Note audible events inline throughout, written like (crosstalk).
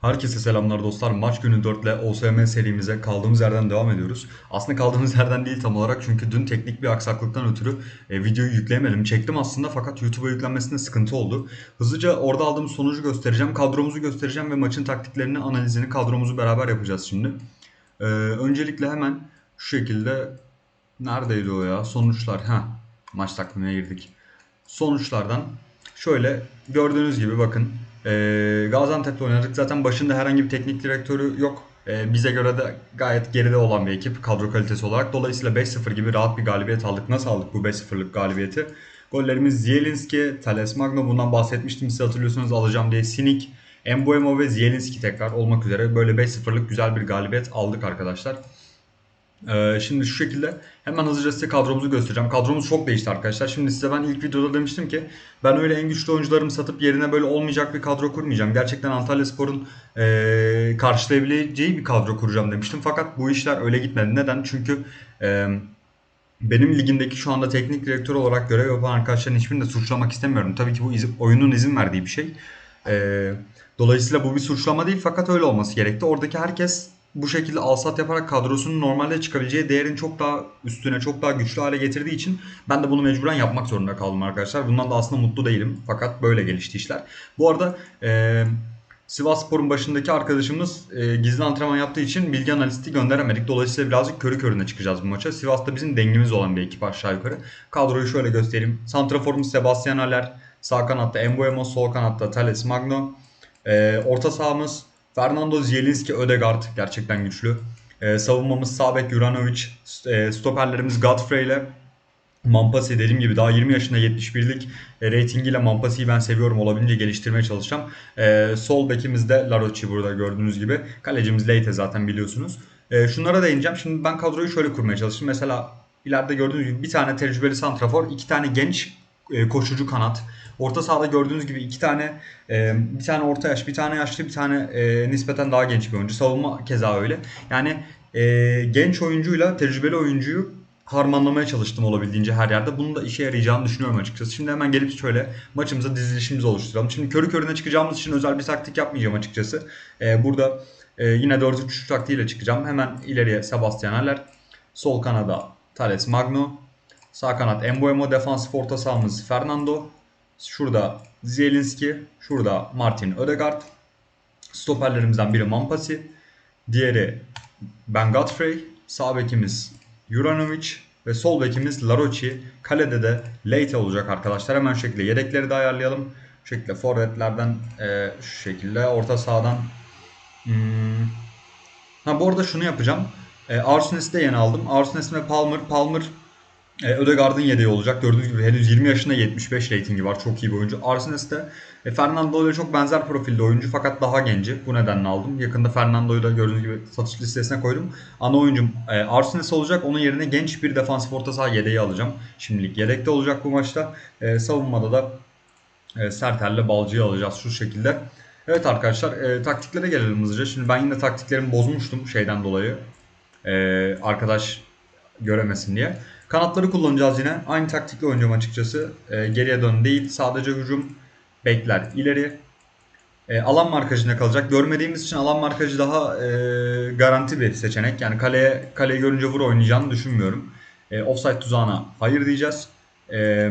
Herkese selamlar dostlar. Maç günü 4 ile OSM serimize kaldığımız yerden devam ediyoruz. Aslında kaldığımız (laughs) yerden değil tam olarak çünkü dün teknik bir aksaklıktan ötürü e, videoyu yükleyemedim. Çektim aslında fakat YouTube'a yüklenmesinde sıkıntı oldu. Hızlıca orada aldığım sonucu göstereceğim, kadromuzu göstereceğim ve maçın taktiklerini, analizini kadromuzu beraber yapacağız şimdi. E, öncelikle hemen şu şekilde neredeydi o ya? Sonuçlar. Ha, maç takvimine girdik. Sonuçlardan şöyle gördüğünüz gibi bakın ee, Gaziantep'te oynadık. Zaten başında herhangi bir teknik direktörü yok. Ee, bize göre de gayet geride olan bir ekip kadro kalitesi olarak. Dolayısıyla 5-0 gibi rahat bir galibiyet aldık. Nasıl aldık bu 5-0'lık galibiyeti? Gollerimiz Zielinski, Thales Magno bundan bahsetmiştim size hatırlıyorsunuz alacağım diye. Sinik, Embuemo ve Zielinski tekrar olmak üzere böyle 5-0'lık güzel bir galibiyet aldık arkadaşlar. Ee, şimdi şu şekilde hemen hızlıca size kadromuzu göstereceğim. Kadromuz çok değişti arkadaşlar. Şimdi size ben ilk videoda demiştim ki ben öyle en güçlü oyuncularımı satıp yerine böyle olmayacak bir kadro kurmayacağım. Gerçekten Antalya Spor'un ee, karşılayabileceği bir kadro kuracağım demiştim. Fakat bu işler öyle gitmedi. Neden? Çünkü ee, benim ligimdeki şu anda teknik direktör olarak görev yapan arkadaşların hiçbirini de suçlamak istemiyorum. Tabii ki bu izin, oyunun izin verdiği bir şey. Ee, dolayısıyla bu bir suçlama değil fakat öyle olması gerekti. Oradaki herkes bu şekilde alsat yaparak kadrosunun normalde çıkabileceği değerin çok daha üstüne, çok daha güçlü hale getirdiği için ben de bunu mecburen yapmak zorunda kaldım arkadaşlar. Bundan da aslında mutlu değilim. Fakat böyle gelişti işler. Bu arada e, Sivas Spor'un başındaki arkadaşımız e, gizli antrenman yaptığı için bilgi analisti gönderemedik. Dolayısıyla birazcık körü körüne çıkacağız bu maça. Sivas'ta bizim dengimiz olan bir ekip aşağı yukarı. Kadroyu şöyle göstereyim. Santraforumuz Sebastian Haller. Sağ kanatta Embuemo, sol kanatta Thales Magno. E, orta sahamız Fernando Zielinski, Ödegaard gerçekten güçlü. Ee, savunmamız Sabek, Juranovic, e, stoperlerimiz Godfrey ile Mampasi dediğim gibi daha 20 yaşında 71'lik e, reytingiyle Mampasi'yi ben seviyorum. Olabildiğince geliştirmeye çalışacağım. E, sol bekimizde Larocci burada gördüğünüz gibi. Kalecimiz Leite zaten biliyorsunuz. E, şunlara değineceğim. Şimdi ben kadroyu şöyle kurmaya çalıştım. Mesela ileride gördüğünüz gibi bir tane tecrübeli santrafor, iki tane genç e, koşucu kanat. Orta sahada gördüğünüz gibi iki tane e, bir tane orta yaş, bir tane yaşlı, bir tane e, nispeten daha genç bir oyuncu. Savunma keza öyle. Yani e, genç oyuncuyla tecrübeli oyuncuyu harmanlamaya çalıştım olabildiğince her yerde. Bunun da işe yarayacağını düşünüyorum açıkçası. Şimdi hemen gelip şöyle maçımıza dizilişimizi oluşturalım. Şimdi körü körüne çıkacağımız için özel bir taktik yapmayacağım açıkçası. E, burada e, yine 4-3-3 taktiğiyle çıkacağım. Hemen ileriye Sebastian Haller. Sol kanada Thales Magno. Sağ kanat Embuemo. Defansif orta sahamız Fernando. Şurada Zielinski, şurada Martin Ödegaard. Stoperlerimizden biri Mampasi, diğeri Ben Godfrey, sağ bekimiz Juranovic ve sol bekimiz Larocci. Kalede de Leite olacak arkadaşlar. Hemen şu şekilde yedekleri de ayarlayalım. Şu şekilde forvetlerden e, şu şekilde orta sahadan hmm. Ha bu arada şunu yapacağım. E, Arsunes'i de yeni aldım. Arsunes ve Palmer. Palmer e, Ödegaard'ın yedeği olacak. Gördüğünüz gibi henüz 20 yaşında 75 ratingi var. Çok iyi bir oyuncu. Arsenes'te e, Fernando ile çok benzer profilde oyuncu fakat daha genci. Bu nedenle aldım. Yakında Fernando'yu da gördüğünüz gibi satış listesine koydum. Ana oyuncum e, Arsenes olacak. Onun yerine genç bir defansif orta saha yedeği alacağım. Şimdilik yedekte olacak bu maçta. E, savunmada da e, Sertel'le Balcı'yı alacağız şu şekilde. Evet arkadaşlar e, taktiklere gelelim hızlıca. Şimdi ben yine taktiklerimi bozmuştum şeyden dolayı. E, arkadaş göremesin diye. Kanatları kullanacağız yine. Aynı taktikle oynayacağım açıkçası. E, geriye dön değil. Sadece hücum bekler ileri. E, alan markajında kalacak. Görmediğimiz için alan markajı daha e, garanti bir seçenek. Yani kaleye kaleyi görünce vur oynayacağını düşünmüyorum. E, offside tuzağına hayır diyeceğiz. E,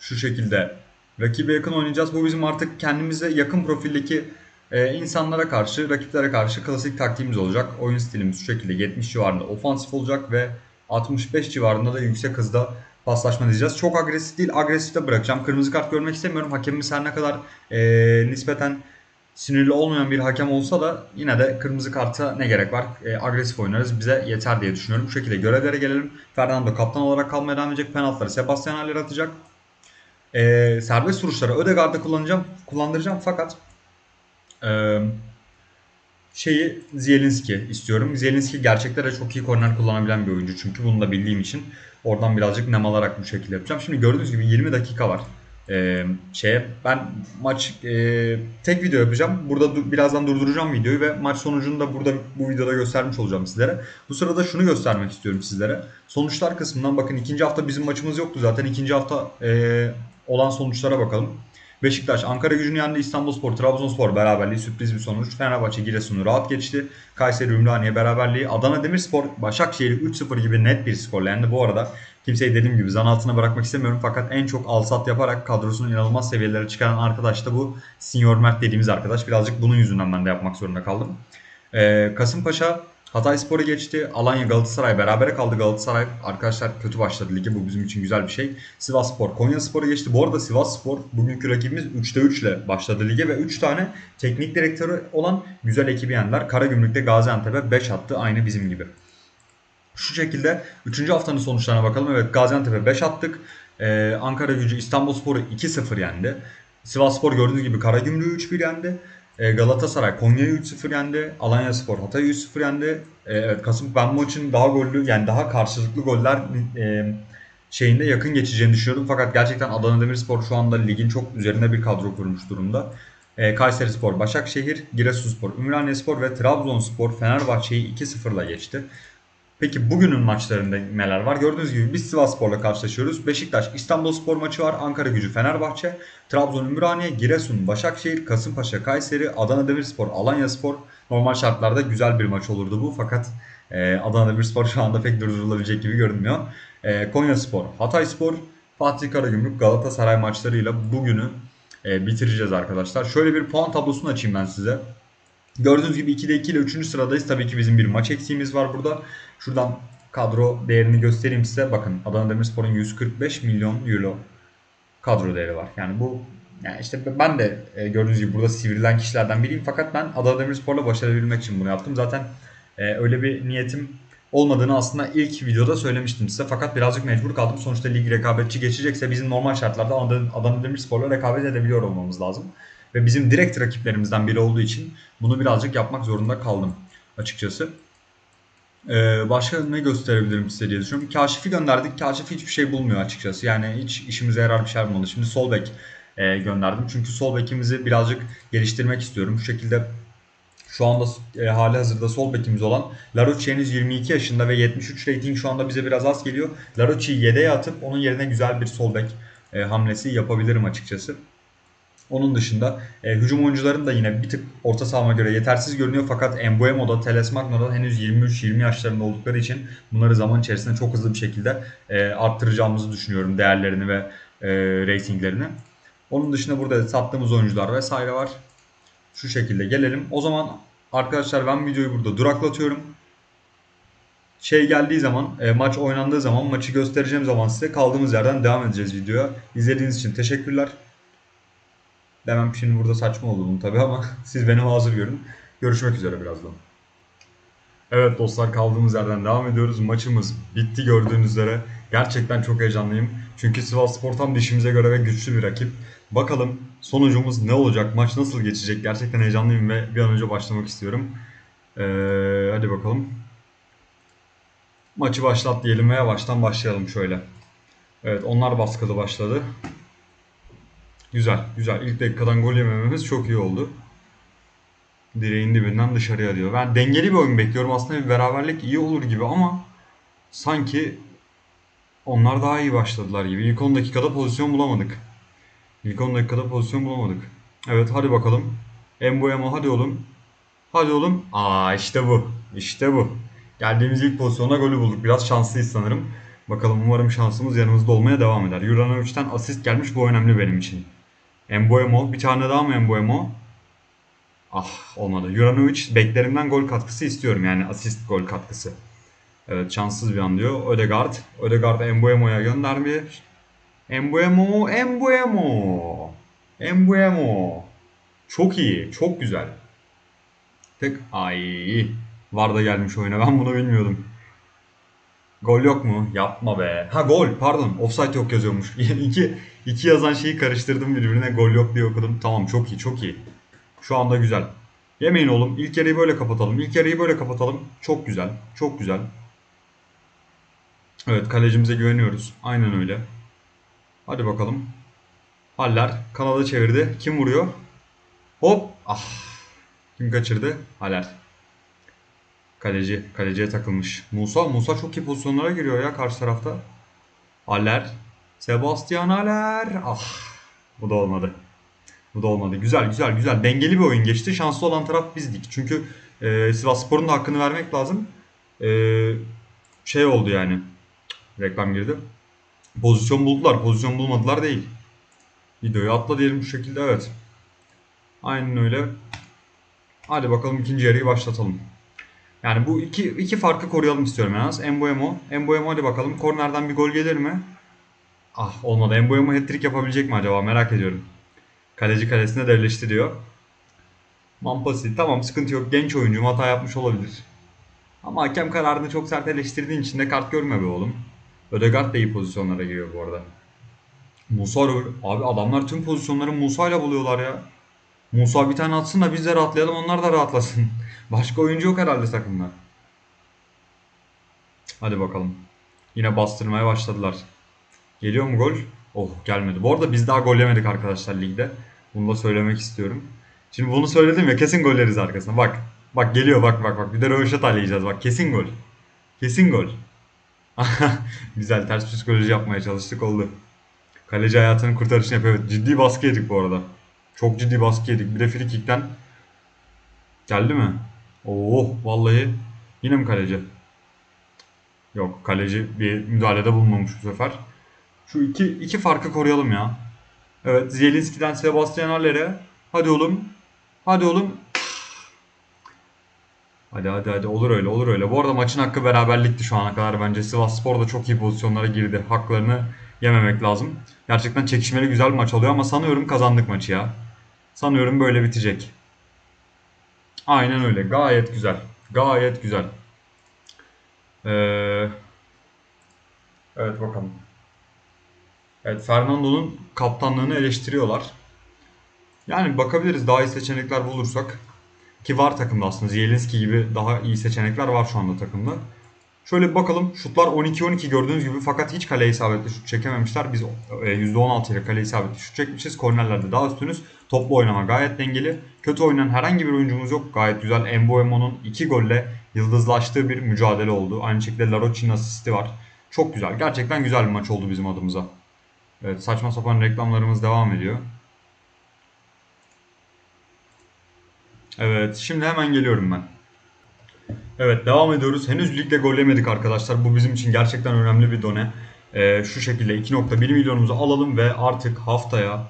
şu şekilde rakibe yakın oynayacağız. Bu bizim artık kendimize yakın profildeki e, insanlara karşı, rakiplere karşı klasik taktiğimiz olacak. Oyun stilimiz şu şekilde 70 civarında ofansif olacak ve 65 civarında da yüksek hızda paslaşma diyeceğiz. Çok agresif değil, agresif de bırakacağım. Kırmızı kart görmek istemiyorum. Hakemimiz her ne kadar e, nispeten sinirli olmayan bir hakem olsa da yine de kırmızı karta ne gerek var? E, agresif oynarız. Bize yeter diye düşünüyorum. Bu şekilde görevlere gelelim. Fernando kaptan olarak kalmaya devam edecek. Penaltıları Sebastian Haller atacak. E, serbest vuruşları Ödegaard'da kullanacağım, kullandıracağım fakat e, şeyi Zielinski istiyorum. Zielinski gerçekten de çok iyi korner kullanabilen bir oyuncu çünkü bunu da bildiğim için oradan birazcık nem alarak bu şekilde yapacağım. Şimdi gördüğünüz gibi 20 dakika var. Ee, şeye ben maç e, tek video yapacağım. Burada du- birazdan durduracağım videoyu ve maç sonucunu da burada bu videoda göstermiş olacağım sizlere. Bu sırada şunu göstermek istiyorum sizlere. Sonuçlar kısmından bakın ikinci hafta bizim maçımız yoktu zaten. ikinci hafta e, olan sonuçlara bakalım. Beşiktaş Ankara gücünü yendi. İstanbulspor, Trabzonspor beraberliği sürpriz bir sonuç. Fenerbahçe Giresun'u rahat geçti. Kayseri Ümraniye beraberliği. Adana Demirspor Başakşehir'i 3-0 gibi net bir skorla yendi. Bu arada kimseyi dediğim gibi zan altına bırakmak istemiyorum. Fakat en çok alsat yaparak kadrosunu inanılmaz seviyelere çıkaran arkadaş da bu Senior Mert dediğimiz arkadaş. Birazcık bunun yüzünden ben de yapmak zorunda kaldım. Ee, Kasımpaşa Hatay Spor'u geçti. Alanya Galatasaray berabere kaldı. Galatasaray arkadaşlar kötü başladı lige. Bu bizim için güzel bir şey. Sivas Spor Konya Spor'u geçti. Bu arada Sivas Spor bugünkü rakibimiz 3'te 3 ile başladı lige ve 3 tane teknik direktörü olan güzel ekibi yendiler. Karagümrük'te Gaziantep'e 5 attı. Aynı bizim gibi. Şu şekilde 3. haftanın sonuçlarına bakalım. Evet Gaziantep'e 5 attık. Ee, Ankara gücü İstanbulspor'u 2-0 yendi. Sivas Spor gördüğünüz gibi Karagümrük'ü 3-1 yendi. Ee, Galatasaray Konya'yı 3-0 yendi. Alanya Spor Hatay'ı 3-0 yendi. Ee, evet Kasım ben maçın daha gollü yani daha karşılıklı goller e, şeyinde yakın geçeceğini düşünüyordum. Fakat gerçekten Adana Demirspor şu anda ligin çok üzerine bir kadro kurmuş durumda. Ee, Kayseri Spor, Başakşehir, Giresunspor, Ümraniye ve Trabzonspor Fenerbahçe'yi 2-0'la geçti. Peki bugünün maçlarında neler var? Gördüğünüz gibi biz Sivasspor'la karşılaşıyoruz. Beşiktaş İstanbulspor maçı var. Ankara Gücü Fenerbahçe, Trabzon Ümraniye, Giresun Başakşehir, Kasımpaşa Kayseri, Adana Demirspor Alanyaspor. Normal şartlarda güzel bir maç olurdu bu fakat e, Adana Demirspor şu anda pek durdurulabilecek gibi görünmüyor. E, Konyaspor, Hatayspor, Fatih Karagümrük Galatasaray maçlarıyla bugünü e, bitireceğiz arkadaşlar. Şöyle bir puan tablosunu açayım ben size. Gördüğünüz gibi 2'de 2 ile 3. sıradayız. Tabii ki bizim bir maç eksiğimiz var burada. Şuradan kadro değerini göstereyim size. Bakın Adana Demirspor'un 145 milyon euro kadro değeri var. Yani bu yani işte ben de e, gördüğünüz gibi burada sivrilen kişilerden biriyim. Fakat ben Adana Demirspor'la başarabilmek için bunu yaptım. Zaten e, öyle bir niyetim olmadığını aslında ilk videoda söylemiştim size. Fakat birazcık mecbur kaldım. Sonuçta lig rekabetçi geçecekse bizim normal şartlarda Adana, Adana Demirspor'la rekabet edebiliyor olmamız lazım. Ve bizim direkt rakiplerimizden biri olduğu için bunu birazcık yapmak zorunda kaldım açıkçası. Ee, başka ne gösterebilirim size diye düşünüyorum. Kaşif'i gönderdik. Kaşif hiçbir şey bulmuyor açıkçası. Yani hiç işimize yarar bir şey bulmadı. Şimdi sol bek e, gönderdim. Çünkü sol bekimizi birazcık geliştirmek istiyorum. Şu şekilde şu anda e, hali hazırda sol bekimiz olan Larucci henüz 22 yaşında ve 73 rating şu anda bize biraz az geliyor. Larucci'yi yedeğe atıp onun yerine güzel bir sol bek e, hamlesi yapabilirim açıkçası. Onun dışında e, hücum oyuncuların da yine bir tık orta sahama göre yetersiz görünüyor fakat Embuemo'da, Teles Magno'da henüz 23-20 yaşlarında oldukları için bunları zaman içerisinde çok hızlı bir şekilde e, arttıracağımızı düşünüyorum değerlerini ve e, ratinglerini. Onun dışında burada sattığımız oyuncular vesaire var. Şu şekilde gelelim. O zaman arkadaşlar ben videoyu burada duraklatıyorum. Şey geldiği zaman, e, maç oynandığı zaman, maçı göstereceğim zaman size kaldığımız yerden devam edeceğiz videoya. İzlediğiniz için teşekkürler. Demem şimdi burada saçma oldu bunu tabii ama (laughs) siz beni hazır görün. Görüşmek üzere birazdan. Evet dostlar kaldığımız yerden devam ediyoruz. Maçımız bitti gördüğünüz üzere. Gerçekten çok heyecanlıyım. Çünkü Sivas Spor tam dişimize göre ve güçlü bir rakip. Bakalım sonucumuz ne olacak? Maç nasıl geçecek? Gerçekten heyecanlıyım ve bir an önce başlamak istiyorum. Ee, hadi bakalım. Maçı başlat diyelim veya baştan başlayalım şöyle. Evet onlar baskılı başladı. Güzel, güzel. İlk dakikadan gol yemememiz çok iyi oldu. Direğin dibinden dışarıya diyor. Ben dengeli bir oyun bekliyorum. Aslında bir beraberlik iyi olur gibi ama sanki onlar daha iyi başladılar gibi. İlk 10 dakikada pozisyon bulamadık. İlk 10 dakikada pozisyon bulamadık. Evet hadi bakalım. Embuemo hadi oğlum. Hadi oğlum. Aa işte bu. İşte bu. Geldiğimiz ilk pozisyonda golü bulduk. Biraz şanslıyız sanırım. Bakalım umarım şansımız yanımızda olmaya devam eder. Juranovic'den asist gelmiş bu önemli benim için. Embuemo. Bir tane daha mı Embuemo? Ah olmadı. Juranovic beklerimden gol katkısı istiyorum. Yani asist gol katkısı. Evet şanssız bir an diyor. Ödegaard. Ödegaard Embuemo'ya göndermiş. Embuemo. Embuemo. Embuemo. Çok iyi. Çok güzel. Tık. Ay. Var da gelmiş oyuna. Ben bunu bilmiyordum. Gol yok mu? Yapma be. Ha gol pardon. Offside yok yazıyormuş. (laughs) iki, iki yazan şeyi karıştırdım birbirine. Gol yok diye okudum. Tamam çok iyi çok iyi. Şu anda güzel. Yemeyin oğlum. İlk yarıyı böyle kapatalım. İlk yarıyı böyle kapatalım. Çok güzel. Çok güzel. Evet kalecimize güveniyoruz. Aynen öyle. Hadi bakalım. Haller kanalı çevirdi. Kim vuruyor? Hop. Ah. Kim kaçırdı? Haller. Kaleci. Kaleciye takılmış. Musa. Musa çok iyi pozisyonlara giriyor ya karşı tarafta. Haller. Sebastian Haller. Ah. Bu da olmadı. Bu da olmadı. Güzel güzel güzel. Dengeli bir oyun geçti. Şanslı olan taraf bizdik. Çünkü e, Sivasspor'un da hakkını vermek lazım. E, şey oldu yani. Reklam girdi. Pozisyon buldular. Pozisyon bulmadılar değil. Videoyu atla diyelim şu şekilde. Evet. Aynen öyle. Hadi bakalım ikinci yarıyı başlatalım. Yani bu iki, iki farkı koruyalım istiyorum en az. Embuemo. Embuemo hadi bakalım. Kornerden bir gol gelir mi? Ah olmadı. Embuemo hat-trick yapabilecek mi acaba? Merak ediyorum. Kaleci kalesine devleştiriyor. Mampasi. Tamam sıkıntı yok. Genç oyuncu hata yapmış olabilir. Ama hakem kararını çok sert eleştirdiğin için de kart görme be oğlum. Ödegaard da iyi pozisyonlara giriyor bu arada. Musa. Abi adamlar tüm pozisyonları Musa ile buluyorlar ya. Musa bir tane atsın da biz de rahatlayalım onlar da rahatlasın. (laughs) Başka oyuncu yok herhalde takımda. Hadi bakalım. Yine bastırmaya başladılar. Geliyor mu gol? Oh gelmedi. Bu arada biz daha gol yemedik arkadaşlar ligde. Bunu da söylemek istiyorum. Şimdi bunu söyledim ya kesin gol yeriz arkasına. Bak. Bak geliyor bak bak bak. Bir de röveşat yiyeceğiz bak. Kesin gol. Kesin gol. (laughs) Güzel ters psikoloji yapmaya çalıştık oldu. Kaleci hayatının kurtarışını yapıyor. Ciddi baskı yedik bu arada. Çok ciddi baskı yedik. Bir de free geldi mi? Oh vallahi yine mi kaleci? Yok kaleci bir müdahalede bulunmamış bu sefer. Şu iki, iki farkı koruyalım ya. Evet Zielinski'den Sebastian Haller'e. Hadi oğlum. Hadi oğlum. Hadi hadi hadi olur öyle olur öyle. Bu arada maçın hakkı beraberlikti şu ana kadar bence. Sivas Spor da çok iyi pozisyonlara girdi. Haklarını yememek lazım. Gerçekten çekişmeli güzel bir maç oluyor ama sanıyorum kazandık maçı ya. Sanıyorum böyle bitecek. Aynen öyle. Gayet güzel. Gayet güzel. Ee, evet bakalım. Evet Fernando'nun kaptanlığını eleştiriyorlar. Yani bakabiliriz daha iyi seçenekler bulursak. Ki var takımda aslında. Zielinski gibi daha iyi seçenekler var şu anda takımda. Şöyle bir bakalım. Şutlar 12-12 gördüğünüz gibi fakat hiç kaleye isabetli şut çekememişler. Biz e, %16 ile kaleye isabetli şut çekmişiz. Kornerlerde daha üstünüz. Toplu oynama gayet dengeli. Kötü oynayan herhangi bir oyuncumuz yok. Gayet güzel. Embuemo'nun 2 golle yıldızlaştığı bir mücadele oldu. Aynı şekilde Larocchi'nin asisti var. Çok güzel. Gerçekten güzel bir maç oldu bizim adımıza. Evet saçma sapan reklamlarımız devam ediyor. Evet şimdi hemen geliyorum ben. Evet devam ediyoruz. Henüz ligde gol yemedik arkadaşlar. Bu bizim için gerçekten önemli bir done. Ee, şu şekilde 2.1 milyonumuzu alalım ve artık haftaya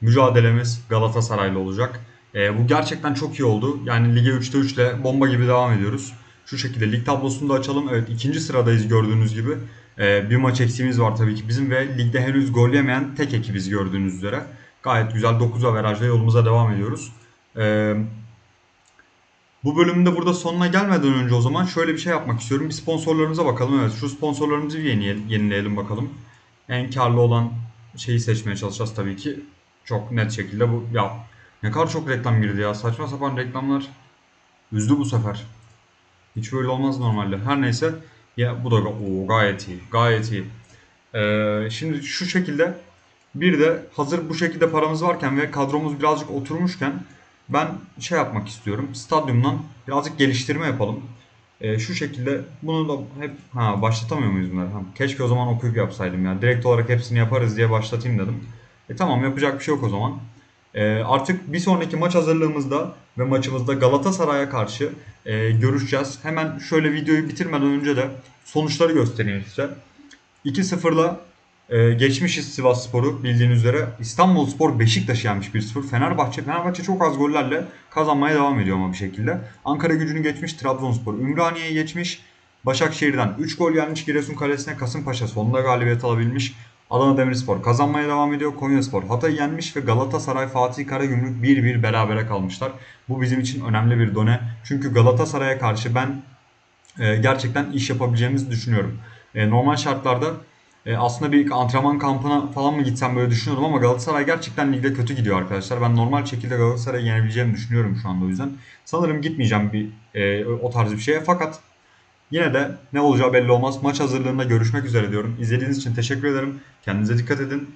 mücadelemiz Galatasaray'la olacak. Ee, bu gerçekten çok iyi oldu. Yani lige 3'te 3 ile bomba gibi devam ediyoruz. Şu şekilde lig tablosunu da açalım. Evet ikinci sıradayız gördüğünüz gibi. Ee, bir maç eksiğimiz var tabii ki bizim ve ligde henüz gol yemeyen tek ekibiz gördüğünüz üzere. Gayet güzel 9 averajla yolumuza devam ediyoruz. Ee, bu bölümün de burada sonuna gelmeden önce o zaman şöyle bir şey yapmak istiyorum. Bir sponsorlarımıza bakalım. Evet şu sponsorlarımızı bir yenileyelim bakalım. En karlı olan şeyi seçmeye çalışacağız tabii ki. Çok net şekilde bu. Ya ne kadar çok reklam girdi ya. Saçma sapan reklamlar. Üzdü bu sefer. Hiç böyle olmaz normalde. Her neyse. Ya bu da o gayet iyi. Gayet iyi. Ee, şimdi şu şekilde bir de hazır bu şekilde paramız varken ve kadromuz birazcık oturmuşken ben şey yapmak istiyorum. Stadyumdan birazcık geliştirme yapalım. Ee, şu şekilde bunu da hep ha başlatamıyor muyuz bunları? Ha, keşke o zaman okuyup yapsaydım ya. Direkt olarak hepsini yaparız diye başlatayım dedim. E tamam yapacak bir şey yok o zaman. E, artık bir sonraki maç hazırlığımızda ve maçımızda Galatasaray'a karşı e, görüşeceğiz. Hemen şöyle videoyu bitirmeden önce de sonuçları göstereyim size. 2-0'la e, geçmişiz Sivas Spor'u bildiğiniz üzere. İstanbul Spor Beşiktaş'ı yenmiş 1-0. Fenerbahçe, Fenerbahçe çok az gollerle kazanmaya devam ediyor ama bir şekilde. Ankara gücünü geçmiş Trabzonspor. Ümraniye'yi geçmiş. Başakşehir'den 3 gol yenmiş Giresun Kalesi'ne Kasımpaşa sonunda galibiyet alabilmiş. Adana Demirspor kazanmaya devam ediyor. Konyaspor Hatay'ı yenmiş ve Galatasaray Fatih Karagümrük 1-1 berabere kalmışlar. Bu bizim için önemli bir done. Çünkü Galatasaray'a karşı ben e, gerçekten iş yapabileceğimizi düşünüyorum. E, normal şartlarda e, aslında bir antrenman kampına falan mı gitsem böyle düşünüyordum ama Galatasaray gerçekten ligde kötü gidiyor arkadaşlar. Ben normal şekilde Galatasaray'ı yenebileceğimi düşünüyorum şu anda o yüzden. Sanırım gitmeyeceğim bir e, o tarz bir şeye fakat Yine de ne olacağı belli olmaz. Maç hazırlığında görüşmek üzere diyorum. İzlediğiniz için teşekkür ederim. Kendinize dikkat edin.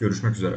Görüşmek üzere.